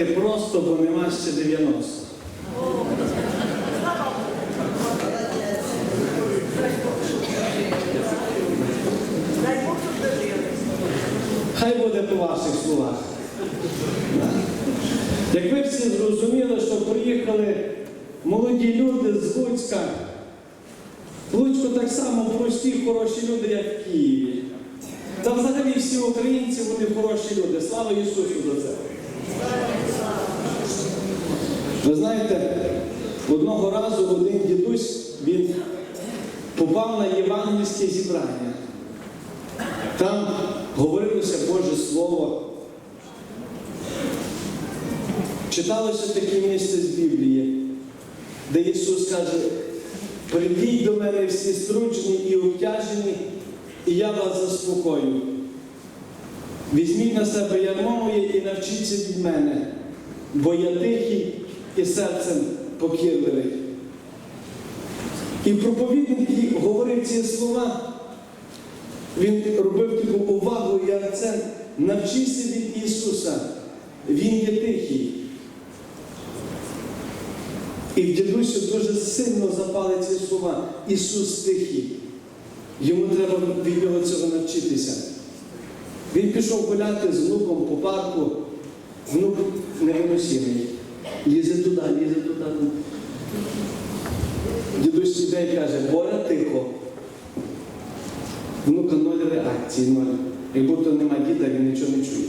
сказати просто, бо нема ще 90. Дай Бог, щоб дожили. Хай буде по ваших словах. Як ви всі зрозуміли, що приїхали молоді люди з Луцька, в Луцьку так само прості, хороші люди, як в Києві. Та взагалі всі українці вони хороші люди. Слава Ісусу за це. Ви знаєте, одного разу один дідусь він попав на євангельське зібрання. Там говорилося Боже Слово. Читалося таке місце з Біблії, де Ісус каже, прийдіть до мене всі струджені і обтяжені, і я вас заспокою. Візьміть на себе ярмо моє і навчіться від мене, бо я тихий і серцем покірливий. І проповідник який говорив ці слова. Він робив таку увагу і акцент. Навчися від Ісуса. Він є тихий. І в дідусю дуже сильно запали ці слова. Ісус тихий. Йому треба від нього цього навчитися. Він пішов гуляти з внуком по парку. Внук невиносимий. Лізе туди, лізе туди. Дідусь іде і каже, Боря тихо. Внука ноль реакції, ноль. Як будто нема діда, він нічого не чує.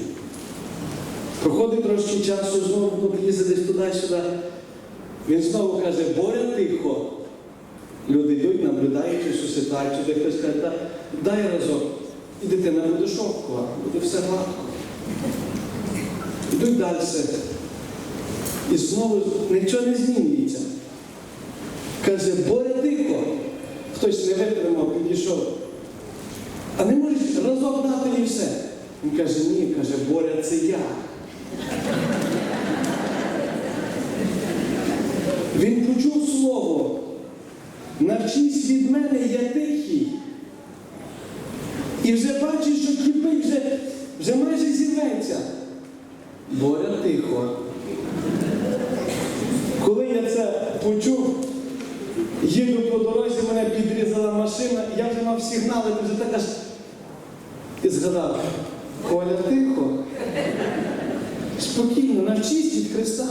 Проходить трошки часу, знову внук лізе десь туди-сюди. Він знову каже, Боря тихо. Люди йдуть, наблюдають цю ситуацію, де хтось каже, «Дай- дай разок. І дитина буде шовкова, буде все гладко. Йдуть далі. І знову нічого не змінюється. Каже, Боря тихо. Хтось не витримав, підійшов. А не можеш разок дати і все. Він каже, ні, каже, Боря, це я. Він почув слово. Навчись від мене, я тихий. І вже бачиш, що кипить, вже, вже майже зірветься. Боря тихо. Коли я це їду по дорозі, мене підрізала машина, я вже мав сигнали, вже така ж. І згадав, Коля, тихо. Спокійно, навчись від Христа.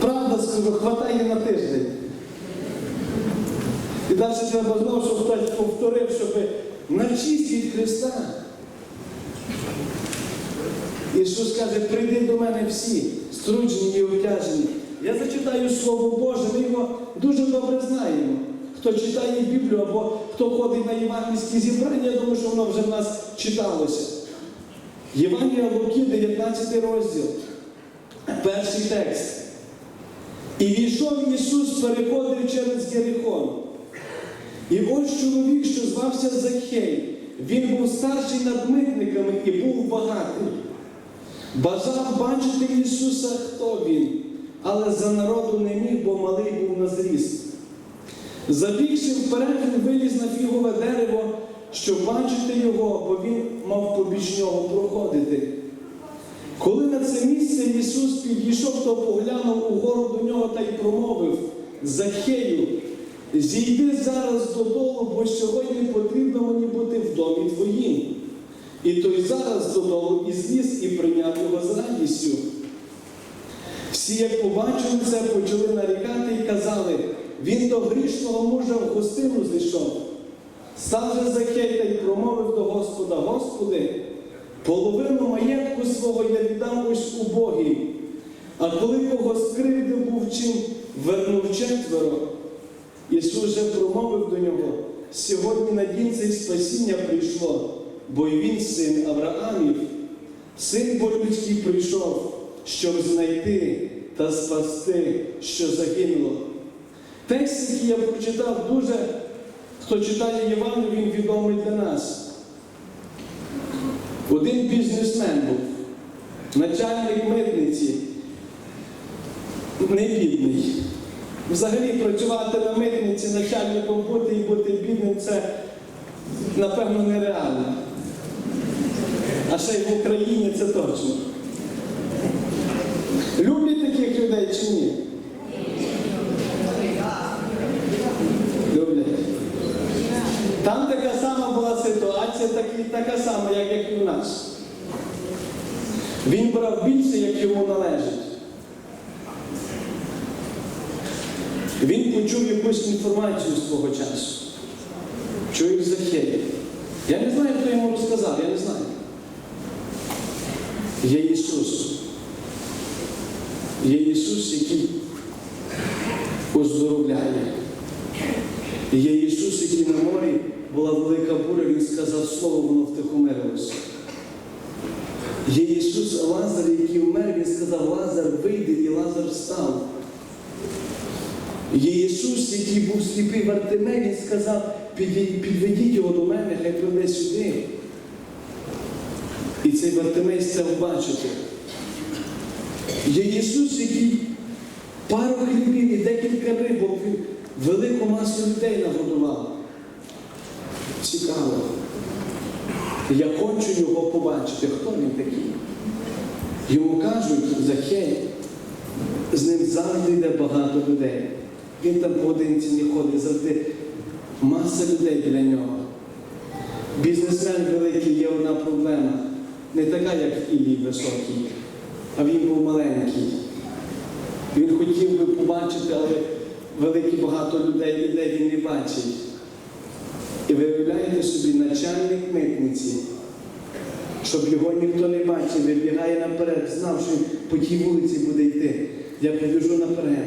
Правда скажу, хватає на тиждень. І далі треба знову, щоб хтось повторив, щоб навчись від Христа. Ісус каже, прийди до мене всі, струджені і обтяжені. Я зачитаю Слово Боже, ми його дуже добре знаємо. Хто читає Біблію або хто ходить на євангельські зібрання, я думаю, що воно вже в нас читалося. Євангелія Луки, 19 розділ, перший текст. І війшов Ісус, переходив через Єрихон. І ось чоловік, що звався Закхей, він був старший над митниками і був багатий. Бажав бачити Ісуса, хто він, але за народу не міг, бо малий був на зріст. Забігши вперед, він виліз на фігове дерево, щоб бачити його, бо він мав побіч нього проходити. Коли на це місце Ісус підійшов, то поглянув угору до нього та й промовив Захею, зійди зараз додолу, бо сьогодні потрібно мені бути в домі твоїм. І той зараз додолу і зліз і прийняв його з радістю. Всі, як побачили це, почали нарікати і казали, він до грішного мужа в гостину зайшов. Став же Захей та й промовив до Господа, Господи, половину маєтку свого я віддам ось убогій. А коли кого скривдив був чим, вернув четверо. Ісус же промовив до нього, сьогодні на дінь цей спасіння прийшло, бо й він син Авраамів. Син бо людський прийшов, щоб знайти та спасти, що загинуло. Текст, який я прочитав, дуже, хто читає Євангелію, він відомий для нас. Один бізнесмен був, начальник митниці, не бідний. Взагалі працювати на митниці, начальником бути і бути бідним це, напевно, нереально. А ще й в Україні це точно. Люблять чи ні? Люблять. Там така сама була ситуація, так така сама, як, і у нас. Він брав більше, як йому належить. Він почув якусь інформацію з свого часу. Чує Захей. Я не знаю, хто йому розказав, я не знаю. Є Ісус. Є Ісус, який оздоровляє. Є Ісус, який на морі була велика буря, Він сказав слово, воно втихомирилося. Є Ісус Лазар, який вмер, Він сказав, Лазар, вийди, і Лазар встав. Є Ісус, який був сліпий в Артемей, Він сказав, підведіть його до мене, хай прийде сюди. І цей Вартимей став бачити. Є Ісус, який пару хлібів і декілька рибок, велику масу людей нагодував. Цікаво. Я хочу його побачити. Хто він такий? Йому кажуть, Захей, з ним завжди йде багато людей. Він там поодинці не ходить, завжди маса людей біля нього. Бізнесмен великий є одна проблема. Не така, як Ілій високий, а він був маленький. Він хотів би побачити, але великі багато людей, людей він не бачить. І ви уявляєте собі, начальник митниці, щоб його ніхто не бачив, вибігає наперед, знав, що по тій вулиці буде йти. Я побіжу наперед,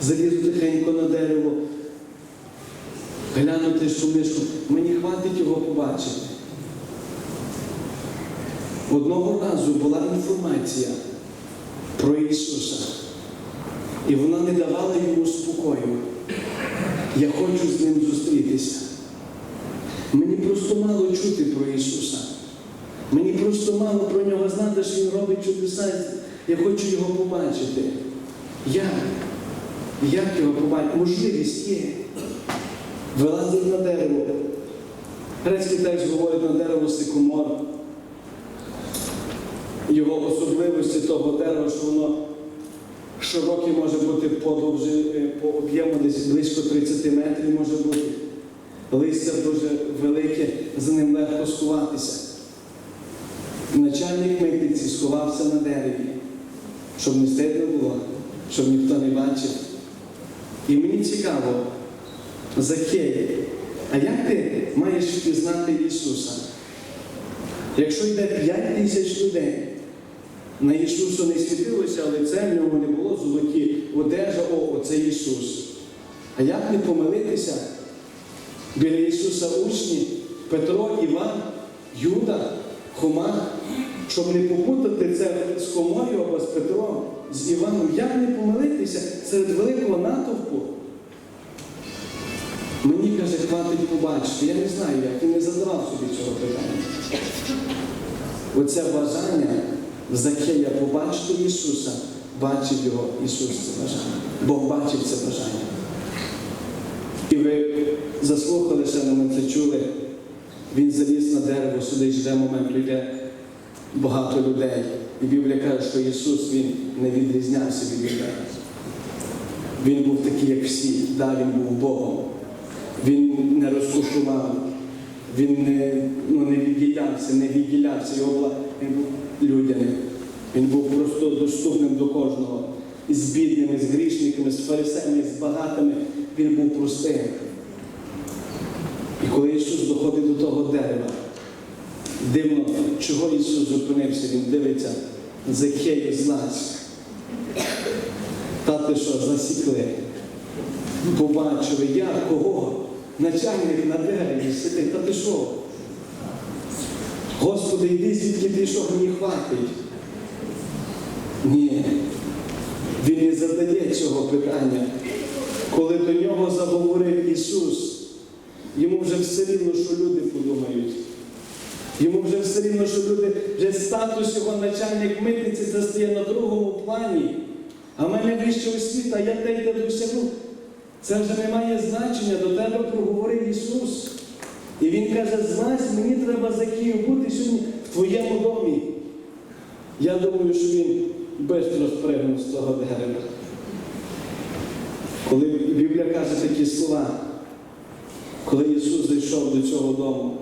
залізу тихенько на дерево, глянути шумишку. Мені хватить його побачити. Одного разу була інформація про Ісуса, і вона не давала йому спокою. Я хочу з ним зустрітися. Мені просто мало чути про Ісуса. Мені просто мало про нього знати, що Він робить чудеса. Я хочу його побачити. Як? Як його побачити? Можливість є. Вилазив на дерево. Грецький текст говорить на дерево сикомор. Його особливості того дерева, що воно широке може бути по, довжи- е, по об'єму десь близько 30 метрів може бути. Листя дуже велике, за ним легко сховатися. Начальник митниці сховався на дереві, щоб не стидно було, щоб ніхто не бачив. І мені цікаво, Закей, а як ти маєш впізнати Ісуса? Якщо йде 5 тисяч людей, на Ісусу не світилося, але це в ньому не було золоті одежа, о, оце Ісус. А як не помилитися? Біля Ісуса учні Петро, Іван, Юда, Хома, щоб не попутати це з Хомою або з Петром, з Іваном, як не помилитися серед великого натовпу? Мені каже, хватить побачити. Я не знаю, як і не задавав собі цього питання. Оце бажання Закея побачити Ісуса, бачив його Ісус це бажання. Бог бачив це бажання. І ви заслухали ще ми це чули. Він заліз на дерево, сюди жде момент, прийде багато людей. І Біблія каже, що Ісус Він не відрізнявся від людей. Він був такий, як всі, да, він був Богом. Він не розкошував, він не, ну, не відділявся, не відділявся. Його була, він був людяним. Він був просто доступним до кожного. З бідними, з грішниками, з фарисеями, з багатими. Він був простим. І коли Ісус доходить до того дерева, дивно, чого Ісус зупинився, Він дивиться, Закей злазь. Та ти що, засікли? Побачили, я кого? Начальник на дереві сидить, та ти що? Господи, йди звідки ти що мені хватить? Ні. Він не задає цього питання. Коли до нього заговорив Ісус, йому вже все рівно, що люди подумають. Йому вже все рівно, що люди, вже статус його начальник митниці це стає на другому плані. А в мене вища освіта, я те йде досягну. Це вже не має значення, до тебе проговорив Ісус. І Він каже, злазь, мені треба за Київ бути сьогодні в твоєму домі. Я думаю, що він швидко спригнув з того дерева. Коли Біблія каже такі слова, коли Ісус зайшов до цього дому,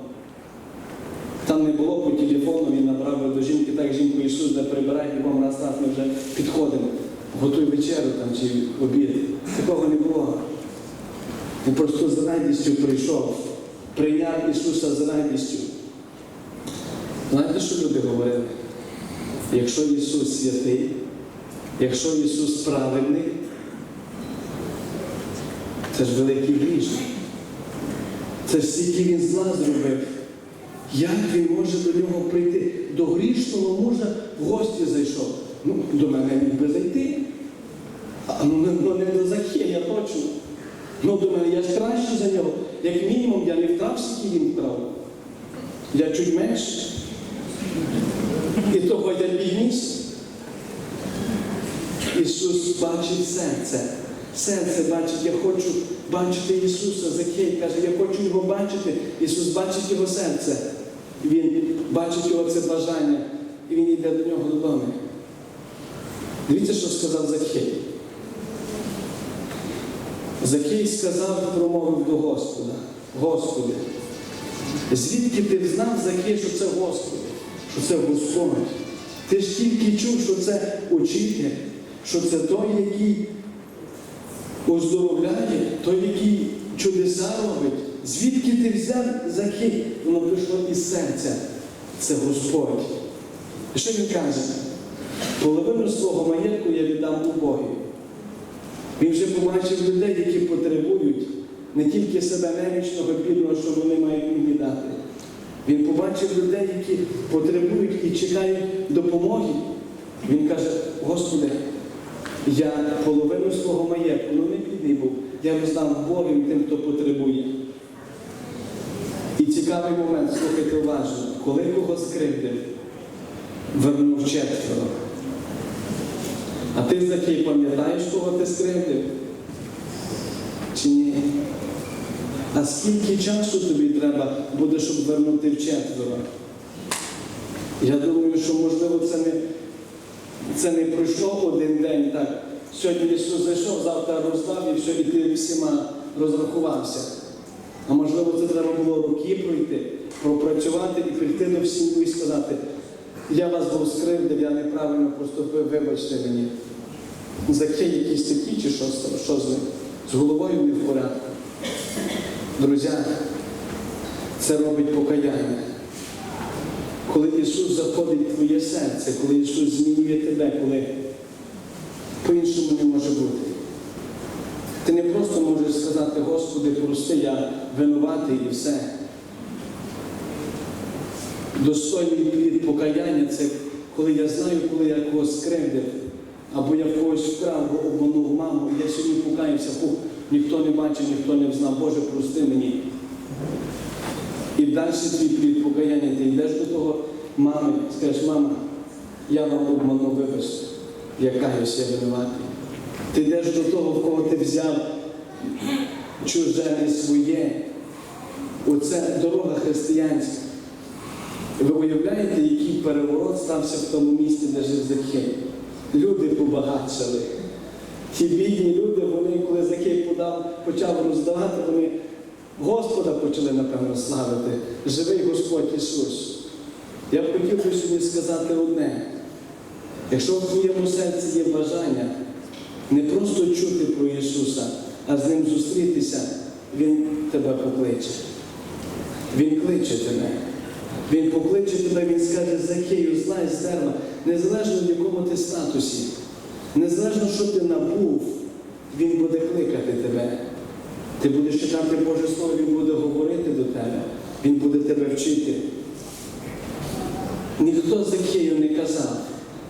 там не було по телефону, він набрав до жінки, так жінку Ісус де прибирає, бігом раз раз ми вже підходимо, готуй вечерю там чи обід. Такого не було. Він просто з радістю прийшов, прийняв Ісуса з радістю. Знаєте, що люди говорили? Якщо Ісус святий, якщо Ісус праведний, це ж великий грішник. Це ж стільки він зла зробив. Як він може до нього прийти? До грішного мужа в гості зайшов. Ну, до мене міг би зайти. А ну, ну не до Захія, точно. Ну, до мене я ж краще за нього. Як мінімум, я не втрав, скільки він втрав. Я чуть менше. І того я підніс. Ісус бачить серце. Серце бачить, я хочу бачити Ісуса. Закей каже, я хочу його бачити. Ісус бачить його серце. Він бачить його це бажання. І він йде до нього додому. Дивіться, що сказав Закей. Закей сказав, промовив до Господа. Господи, звідки ти знав Закей, що це Господи, що це Господь? Ти ж тільки чув, що це учитель, що це той, який оздоровляє, той, який чудеса робить. Звідки ти взяв Закей? Воно прийшло із серця. Це Господь. І що він каже? Половину свого маєтку я віддам убогим. Він вже побачив людей, які потребують не тільки себе немічного, бідного, що вони мають мені дати. Він побачив людей, які потребують і чекають допомоги. Він каже, Господи, я половину свого маєтку, ну не бідний був, я роздам Богом тим, хто потребує. І цікавий момент, слухайте уважно, коли кого скривдив, вернув четверо. А ти Закій, пам'ятаєш, кого ти скривдив? Чи ні? А скільки часу тобі треба буде, щоб вернути в четверо? Я думаю, що можливо це не, це не пройшло один день так. Сьогодні Ісус зайшов, завтра роздав і все, і ти всіма розрахувався. А можливо, це треба було роки пройти, пропрацювати і прийти до всіх і сказати, я вас був скривдив, я неправильно поступив, вибачте мені. Закей якісь такі чи що, що з ним? З головою не в порядку. Друзі, це робить покаяння. Коли Ісус заходить в твоє серце, коли Ісус змінює тебе, коли по-іншому не може бути. Ти не просто можеш сказати, Господи, прости, я винуватий і все. Достойний плід покаяння це коли я знаю, коли я когось скривдив, або я в когось вкрав, або обманув маму, і я сьогодні покаюся, фу, ніхто не бачив, ніхто не знав, Боже, прости мені. І далі твій плід покаяння, ти йдеш до того мами, скажеш, мама, я вам обманув, вибачте, я каюсь, я винуватий. Ти йдеш до того, в кого ти взяв чуже не своє. Оце дорога християнська. Ви уявляєте, який переворот стався в тому місці, де жив Закей? Люди побагатшали. Ті бідні люди, вони, коли Закей подав, почав роздавати, вони Господа почали, напевно, славити. Живий Господь Ісус. Я б хотів би сьогодні сказати одне. Якщо в твоєму серці є бажання не просто чути про Ісуса, а з Ним зустрітися, Він тебе покличе. Він кличе тебе. Він покличе тебе, він скаже, Закею, знай дерева, незалежно в якому ти статусі, незалежно, що ти набув, він буде кликати тебе. Ти будеш читати Боже Слово, Він буде говорити до тебе, Він буде тебе вчити. Ніхто за Закею не казав,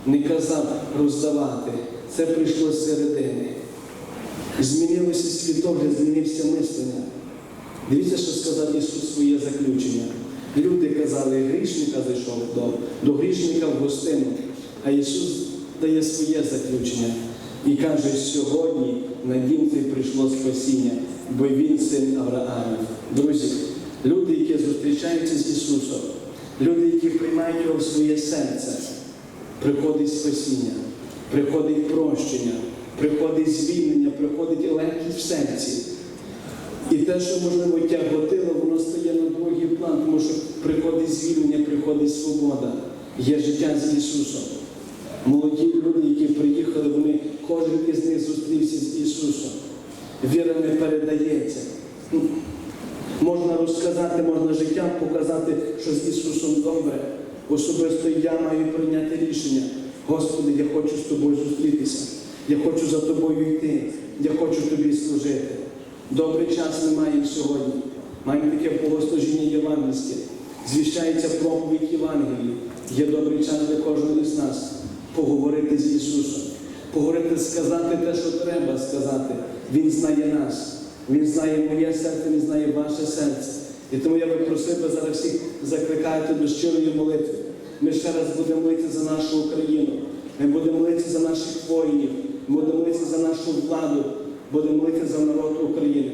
не казав роздавати. Це прийшло з середини. Змінилося світогляд, змінився мислення. Дивіться, що сказав Ісус своє заключення. Люди казали, грішника зайшов до, до грішника в гостину, а Ісус дає своє заключення і каже, сьогодні на дім цей прийшло спасіння, бо він син Авраамів. Друзі, люди, які зустрічаються з Ісусом, люди, які приймають його в своє серце, приходить спасіння. приходить прощення, приходить звільнення, приходить легкість в серці. І те, що можливо тяготило, воно стає на другий план, тому що приходить звільнення, приходить свобода, є життя з Ісусом. Молоді люди, які приїхали, вони кожен із них зустрівся з Ісусом. Віра не передається. Можна розказати, можна життям показати, що з Ісусом добре. Особисто я маю прийняти рішення. Господи, я хочу з тобою зустрітися. Я хочу за тобою йти. Я хочу тобі служити. Добрий час ми маємо сьогодні. Маємо таке богослужіння євангельське. Звіщається проповідь Євангелії. Є добрий час для кожного із нас поговорити з Ісусом. Поговорити, сказати те, що треба сказати. Він знає нас. Він знає моє серце, Він знає ваше серце. І тому я би просив би зараз всіх закликати до щирої молитви. Ми ще раз будемо молитися за нашу Україну. Ми будемо молитися за наших воїнів. Ми будемо молитися за нашу владу. Будемо молитися за народ України.